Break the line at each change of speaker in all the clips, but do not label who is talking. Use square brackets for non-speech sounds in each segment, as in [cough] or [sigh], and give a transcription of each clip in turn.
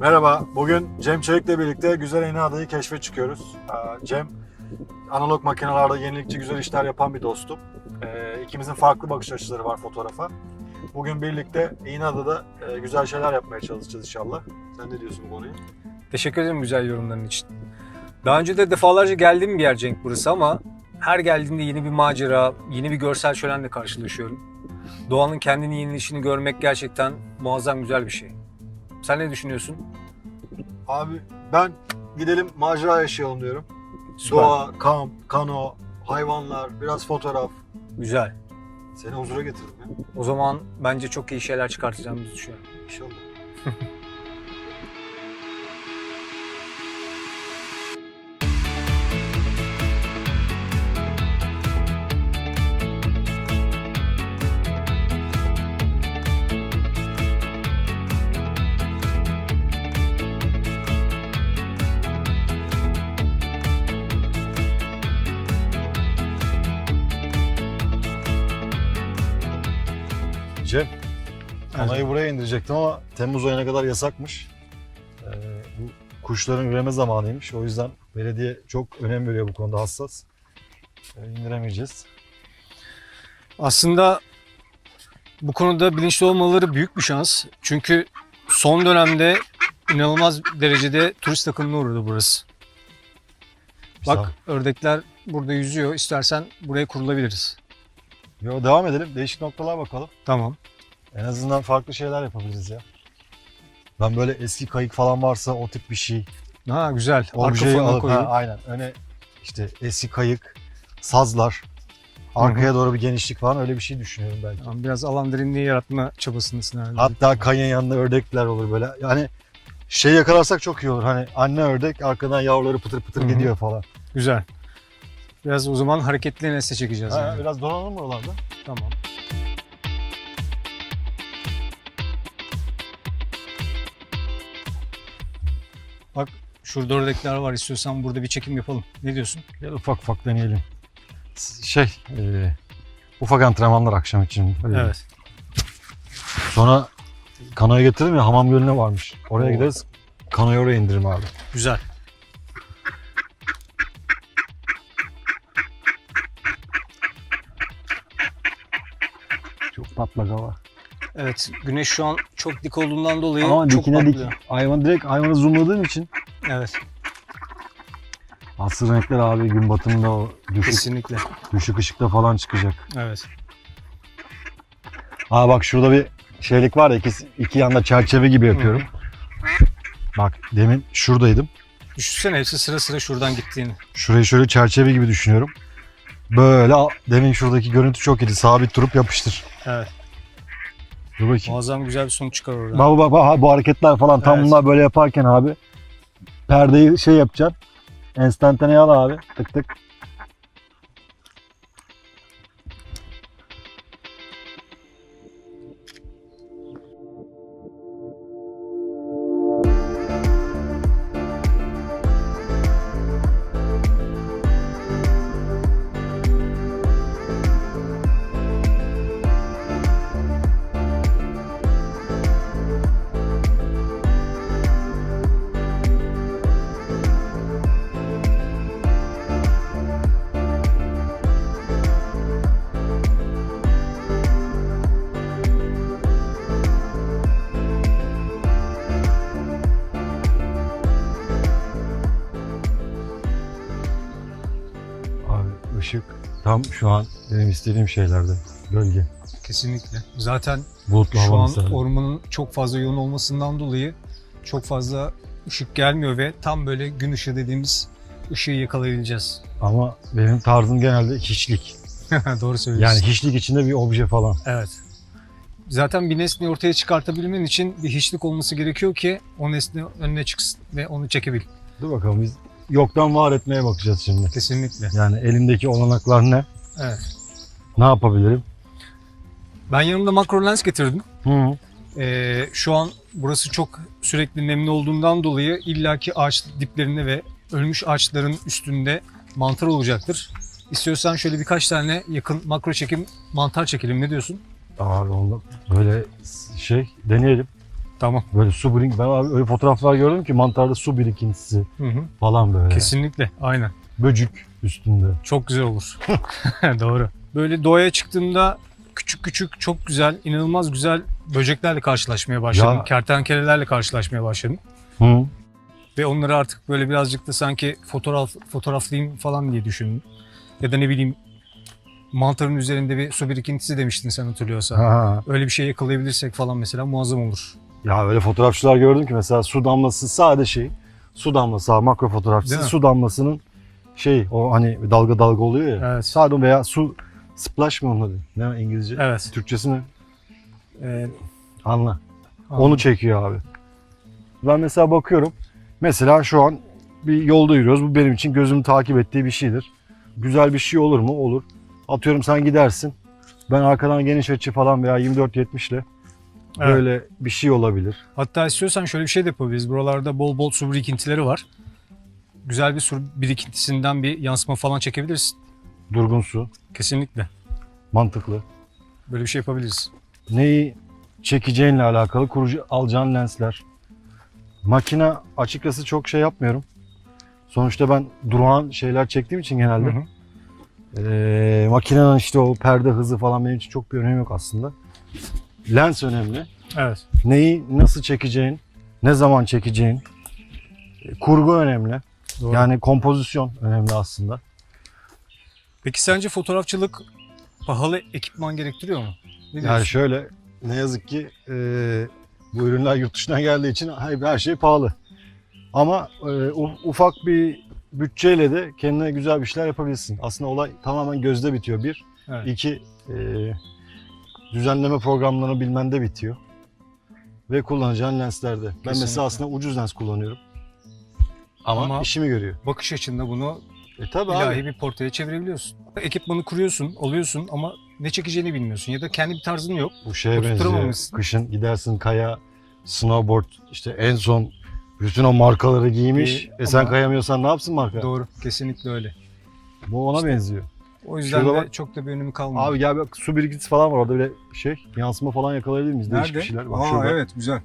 Merhaba, bugün Cem Çelik'le birlikte Güzel Yeni Adayı keşfe çıkıyoruz. Cem, analog makinelerde yenilikçi güzel işler yapan bir dostum. Ee, İkimizin farklı bakış açıları var fotoğrafa. Bugün birlikte İğneada'da e, güzel şeyler yapmaya çalışacağız inşallah. Sen ne diyorsun bu konuya?
Teşekkür ederim güzel yorumların için. Daha önce de defalarca geldiğim bir yer Cenk burası ama her geldiğimde yeni bir macera, yeni bir görsel şölenle karşılaşıyorum. Doğanın kendini yenilişini görmek gerçekten muazzam güzel bir şey. Sen ne düşünüyorsun?
Abi ben gidelim macera yaşayalım diyorum.
Süper.
Doğa, kamp, kano, hayvanlar, biraz fotoğraf.
Güzel.
Seni huzura getirdim ya.
O zaman bence çok iyi şeyler çıkartacağımızı düşünüyorum.
İnşallah. [laughs] Cem, Kanayı buraya indirecektim ama Temmuz ayına kadar yasakmış. Ee, bu kuşların üreme zamanıymış. O yüzden belediye çok önem veriyor bu konuda hassas. Ee, indiremeyeceğiz.
Aslında bu konuda bilinçli olmaları büyük bir şans. Çünkü son dönemde inanılmaz derecede turist akınına uğradı burası. Bak ördekler burada yüzüyor. İstersen buraya kurulabiliriz.
Yo, devam edelim. Değişik noktalar bakalım.
Tamam.
En azından farklı şeyler yapabiliriz ya. Ben böyle eski kayık falan varsa o tip bir şey.
Ha güzel.
Objeyi alıp, ha, aynen. Öne işte eski kayık, sazlar, arkaya doğru bir genişlik falan öyle bir şey düşünüyorum belki.
Tamam, biraz alan derinliği yaratma çabasındasın herhalde.
Hatta kayın yanında ördekler olur böyle. Yani şey yakalarsak çok iyi olur. Hani anne ördek arkadan yavruları pıtır pıtır
Hı hı.
gidiyor falan.
Güzel. Biraz o zaman hareketli nesne çekeceğiz.
Ha,
yani.
biraz donanalım oralarda?
Tamam. Bak şurada ördekler var. İstiyorsan burada bir çekim yapalım. Ne diyorsun?
Gel ufak ufak deneyelim. Şey, e, ufak antrenmanlar akşam için. Öyle.
Evet.
Sonra kanoya getiririm ya hamam gölüne varmış. Oraya
Oo.
gideriz. Kanoyu oraya indiririm abi.
Güzel.
Patlak hava.
Evet. Güneş şu an çok dik olduğundan dolayı
Ama
çok
dikine dik.
patlıyor.
Hayvan direkt hayvanı zoomladığın için.
Evet.
Asıl renkler abi gün batımında o düşük,
Kesinlikle.
düşük ışıkta falan çıkacak.
Evet.
Ha bak şurada bir şeylik var ya iki, iki yanda çerçeve gibi yapıyorum. Bak demin şuradaydım.
Düşünsene hepsi sıra sıra şuradan gittiğini.
Şurayı şöyle çerçeve gibi düşünüyorum. Böyle al- demin şuradaki görüntü çok iyiydi. Sabit durup yapıştır.
Evet.
Dur bakayım.
Muazzam güzel bir sonuç çıkar oradan.
Bak bak bak ha, bu hareketler falan tam
Evet.
bunlar böyle yaparken abi perdeyi şey yapacaksın. Enstantaneye al abi. Tık tık. Tam şu an benim istediğim şeylerde. Gölge.
Kesinlikle. Zaten
Bulutlu
Şu an
mesela.
ormanın çok fazla yoğun olmasından dolayı çok fazla ışık gelmiyor ve tam böyle gün ışığı dediğimiz ışığı yakalayabileceğiz.
Ama benim tarzım genelde hiçlik. [laughs]
Doğru söylüyorsun.
Yani hiçlik içinde bir obje falan.
Evet. Zaten bir nesneyi ortaya çıkartabilmen için bir hiçlik olması gerekiyor ki o nesne önüne çıksın ve onu çekebil.
Dur bakalım biz yoktan var etmeye bakacağız şimdi.
Kesinlikle.
Yani elimdeki olanaklar ne?
Evet.
Ne yapabilirim?
Ben yanımda makro lens getirdim.
Hı.
Ee, şu an burası çok sürekli nemli olduğundan dolayı illaki ağaç diplerinde ve ölmüş ağaçların üstünde mantar olacaktır. İstiyorsan şöyle birkaç tane yakın makro çekim mantar çekelim. Ne diyorsun?
Abi onu böyle şey deneyelim.
Tamam.
Böyle su birik ben abi öyle fotoğraflar gördüm ki mantarda su birikintisi
Hı hı.
falan böyle.
Kesinlikle. Aynen.
Böcük üstünde.
Çok güzel olur. [laughs] Doğru. Böyle doğaya çıktığımda küçük küçük çok güzel, inanılmaz güzel böceklerle karşılaşmaya başladım.
Ya.
Kertenkelelerle karşılaşmaya başladım.
Hı.
Ve onları artık böyle birazcık da sanki fotoğraf fotoğraflayayım falan diye düşündüm. Ya da ne bileyim mantarın üzerinde bir su birikintisi demiştin sen hatırlıyorsan.
Ha.
Öyle bir şey yakalayabilirsek falan mesela muazzam olur.
Ya öyle fotoğrafçılar gördüm ki mesela su damlası sade şey. Su damlası abi, makro fotoğrafçısı
Değil mi?
su damlasının şey o hani dalga dalga oluyor ya.
Evet.
Sade veya su splash mı onun adı? Ne İngilizce?
Evet.
Türkçesi ne?
Ee,
Anla. Onu çekiyor abi. Ben mesela bakıyorum. Mesela şu an bir yolda yürüyoruz. Bu benim için gözüm takip ettiği bir şeydir. Güzel bir şey olur mu? Olur. Atıyorum sen gidersin. Ben arkadan geniş açı falan veya 24-70 ile
evet.
böyle bir şey olabilir.
Hatta istiyorsan şöyle bir şey de yapabiliriz. Buralarda bol bol su birikintileri var. Güzel bir su birikintisinden bir yansıma falan çekebilirsin.
Durgun su.
Kesinlikle.
Mantıklı.
Böyle bir şey yapabiliriz.
Neyi çekeceğinle alakalı kurucu alacağın lensler. Makine açıkçası çok şey yapmıyorum. Sonuçta ben durağan şeyler çektiğim için genelde.
Hı hı.
Ee, makinenin işte o perde hızı falan benim için çok bir önemi yok aslında. Lens önemli.
Evet.
Neyi nasıl çekeceğin, ne zaman çekeceğin. e, Kurgu önemli.
Doğru.
Yani kompozisyon önemli aslında.
Peki sence fotoğrafçılık pahalı ekipman gerektiriyor mu? Ne
Yani şöyle ne yazık ki e, bu ürünler yurt dışından geldiği için her, şey pahalı. Ama e, ufak bir bütçeyle de kendine güzel bir şeyler yapabilirsin. Aslında olay tamamen gözde bitiyor bir.
Evet.
İki e, düzenleme programlarını bilmende bitiyor. Ve kullanacağın lenslerde. Ben
Kesinlikle.
mesela aslında ucuz lens kullanıyorum. Ama,
Ama-
işimi görüyor.
Bakış açında bunu
E tabi
ilahi
abi.
bir portreye çevirebiliyorsun. Ekipmanı kuruyorsun, alıyorsun ama ne çekeceğini bilmiyorsun ya da kendi bir tarzın yok.
Bu şeye benziyor. Kışın gidersin kaya, snowboard işte en son bütün o markaları giymiş.
Ee,
e sen kayamıyorsan ne yapsın marka?
Doğru, kesinlikle öyle.
Bu ona benziyor.
O yüzden
Şurada
de
bak-
çok da bir önemi kalmıyor.
Abi gel bak su birikintisi falan var orada böyle şey yansıma falan yakalayabilir miyiz? Değişik bir şeyler. Bak şurada.
güzel.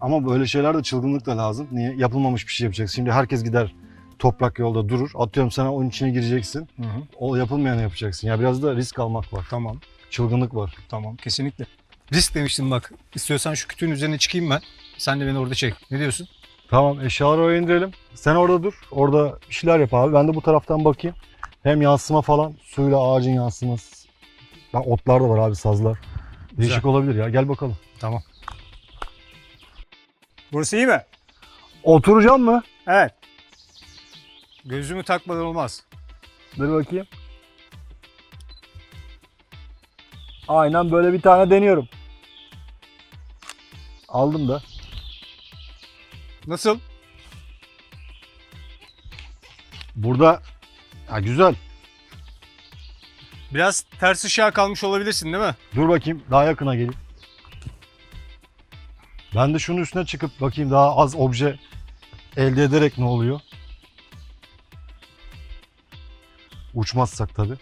Ama böyle şeyler de çılgınlık da lazım. Niye? Yapılmamış bir şey yapacaksın. Şimdi herkes gider toprak yolda durur. Atıyorum sana onun içine gireceksin.
Hı hı.
O yapılmayanı yapacaksın. Ya biraz da risk almak var.
Tamam,
Çılgınlık var.
tamam kesinlikle. Risk demiştim bak. İstiyorsan şu kütüğün üzerine çıkayım ben. Sen de beni orada çek. Ne diyorsun?
Tamam eşyaları oraya indirelim. Sen orada dur. Orada bir şeyler yap abi. Ben de bu taraftan bakayım. Hem yansıma falan. Suyla ağacın yansıması. Bak otlar da var abi sazlar. Değişik olabilir ya. Gel bakalım.
Tamam. Burası iyi mi?
Oturacağım mı?
Evet. Gözümü takmadan olmaz.
Dur bakayım. Aynen böyle bir tane deniyorum. Aldım da.
Nasıl?
Burada ha, güzel.
Biraz ters ışığa kalmış olabilirsin değil mi?
Dur bakayım daha yakına geleyim. Ben de şunun üstüne çıkıp bakayım daha az obje elde ederek ne oluyor? Uçmazsak tabi.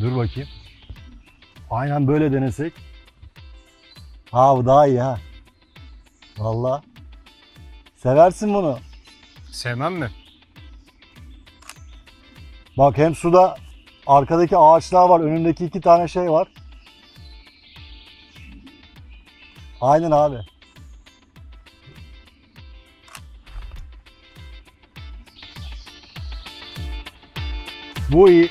Dur bakayım. Aynen böyle denesek. Ha bu daha iyi ha. Valla. Seversin bunu.
Sevmem mi?
Bak hem suda arkadaki ağaçlar var. Önündeki iki tane şey var. Aynen abi. Bu iyi.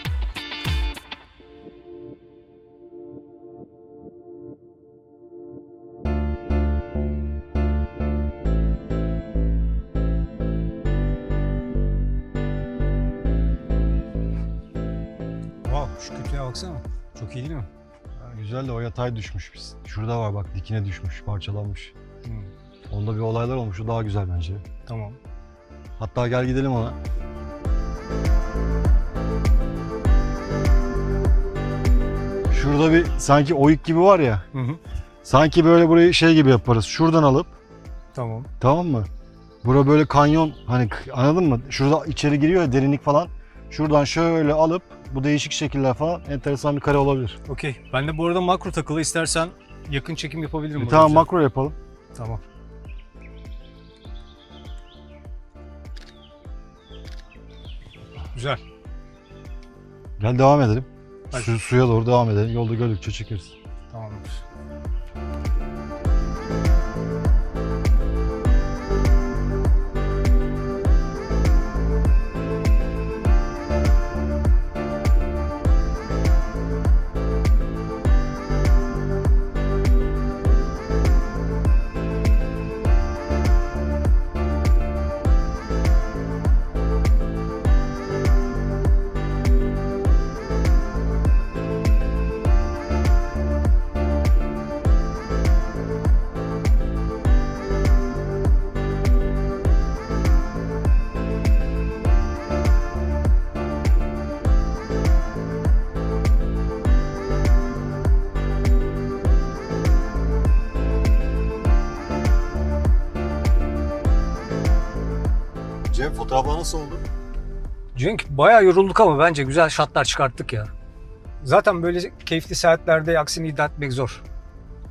Şu kütüğe baksana. Çok iyi değil mi?
Ha, Güzel de o yatay düşmüş biz. Şurada var bak dikine düşmüş, parçalanmış.
Hı,
Onda bir olaylar olmuş. O daha güzel bence.
tamam.
Hatta gel gidelim ona. Şurada bir sanki oyuk gibi var ya.
Hı hı.
Sanki böyle burayı şey gibi yaparız. Şuradan alıp
Tamam.
tamam mı? Bura böyle kanyon hani anladın mı? Şurada içeri giriyor ya derinlik falan. Şuradan şöyle alıp bu değişik şekiller falan enteresan bir kare olabilir.
Okey. Ben de bu arada makro takılı istersen yakın çekim yapabilirim.
E, tamam
güzel.
makro yapalım.
Tamam. Güzel.
Gel devam edelim.
Hadi.
Su, suya doğru devam edelim. Yolda gördükçe çekeriz.
Tamamdır.
Cem fotoğraflar nasıl oldu?
Cenk bayağı yorulduk ama bence güzel şatlar çıkarttık ya. Zaten böyle keyifli saatlerde aksini iddia etmek zor.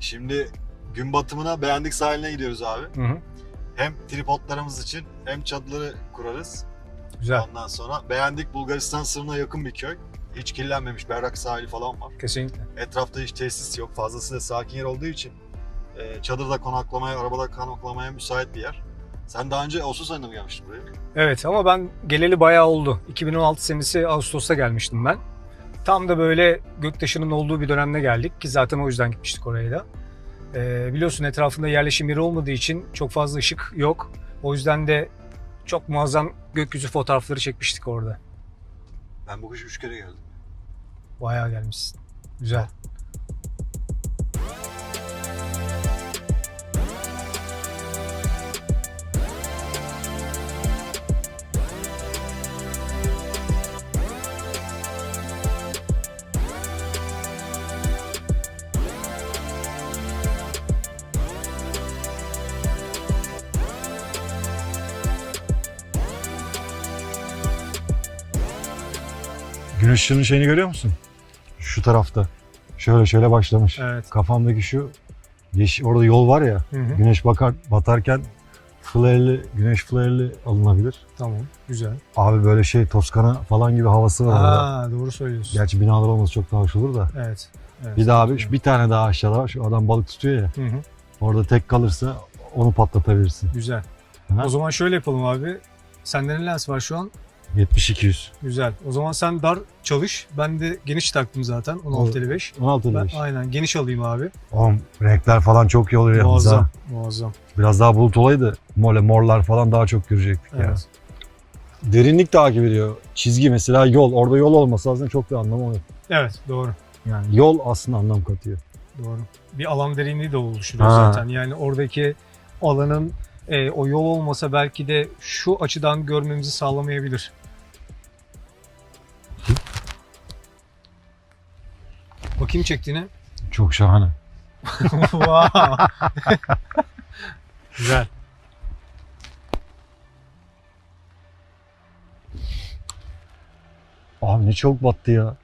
Şimdi gün batımına beğendik sahiline gidiyoruz abi.
Hı hı.
Hem tripodlarımız için hem çadırları kurarız.
Güzel.
Ondan sonra beğendik Bulgaristan sınırına yakın bir köy. Hiç kirlenmemiş berrak sahili falan var.
Kesinlikle.
Etrafta hiç tesis yok. Fazlasıyla sakin yer olduğu için e, çadırda konaklamaya, arabada konaklamaya müsait bir yer. Sen daha önce Ağustos ayında mı gelmiştin buraya?
Evet ama ben geleli bayağı oldu. 2016 senesi Ağustos'ta gelmiştim ben. Tam da böyle göktaşının olduğu bir dönemde geldik ki zaten o yüzden gitmiştik oraya da. Ee, biliyorsun etrafında yerleşim yeri olmadığı için çok fazla ışık yok. O yüzden de çok muazzam gökyüzü fotoğrafları çekmiştik orada.
Ben bu kış üç kere geldim.
Bayağı gelmişsin. Güzel.
Güneş ışığının şeyini görüyor musun? Şu tarafta. Şöyle şöyle başlamış.
Evet.
Kafamdaki şu yeşil, orada yol var ya.
Hı hı.
Güneş bakar batarken flareli, güneş flareli alınabilir.
Tamam. Güzel.
Abi böyle şey Toskana falan gibi havası var orada.
Aa, doğru söylüyorsun.
Gerçi binalar olması çok daha hoş olur da.
Evet. evet.
Bir daha abi şu bir tane daha aşağıda var. Şu adam balık tutuyor ya.
Hı hı.
Orada tek kalırsa onu patlatabilirsin.
Güzel.
Ha?
O zaman şöyle yapalım abi. Sende ne lens var şu an?
70-200.
Güzel. O zaman sen dar çalış. Ben de geniş taktım zaten. 16-55.
16
Ben, aynen geniş alayım abi.
Oğlum renkler falan çok iyi oluyor yalnız
Muazzam.
ha.
Muazzam.
Biraz daha bulut olaydı. Mole morlar falan daha çok görecektik ya.
Evet.
Derinlik takip ediyor. Çizgi mesela yol. Orada yol olması aslında çok bir anlamı oluyor.
Evet doğru.
Yani yol aslında anlam katıyor.
Doğru. Bir alan derinliği de oluşturuyor
Ha.
zaten. Yani oradaki alanın e, o yol olmasa belki de şu açıdan görmemizi sağlamayabilir. Bakayım çektiğine.
Çok şahane. [laughs]
Wow. [laughs] Güzel.
Abi ne çok battı ya.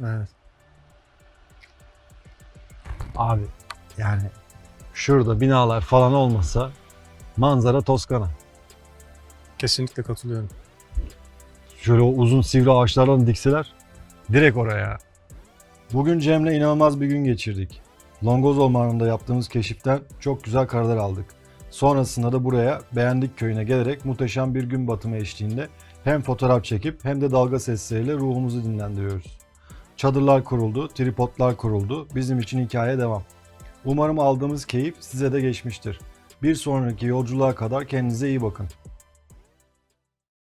Evet.
Abi yani şurada binalar falan olmasa manzara Toskana.
Kesinlikle katılıyorum.
Şöyle o uzun sivri ağaçlardan dikseler direkt oraya. Bugün Cem'le inanılmaz bir gün geçirdik. Longoz Ormanı'nda yaptığımız keşiften çok güzel karlar aldık. Sonrasında da buraya Beğendik Köyü'ne gelerek muhteşem bir gün batımı eşliğinde hem fotoğraf çekip hem de dalga sesleriyle ruhumuzu dinlendiriyoruz. Çadırlar kuruldu, tripodlar kuruldu. Bizim için hikaye devam. Umarım aldığımız keyif size de geçmiştir. Bir sonraki yolculuğa kadar kendinize iyi bakın.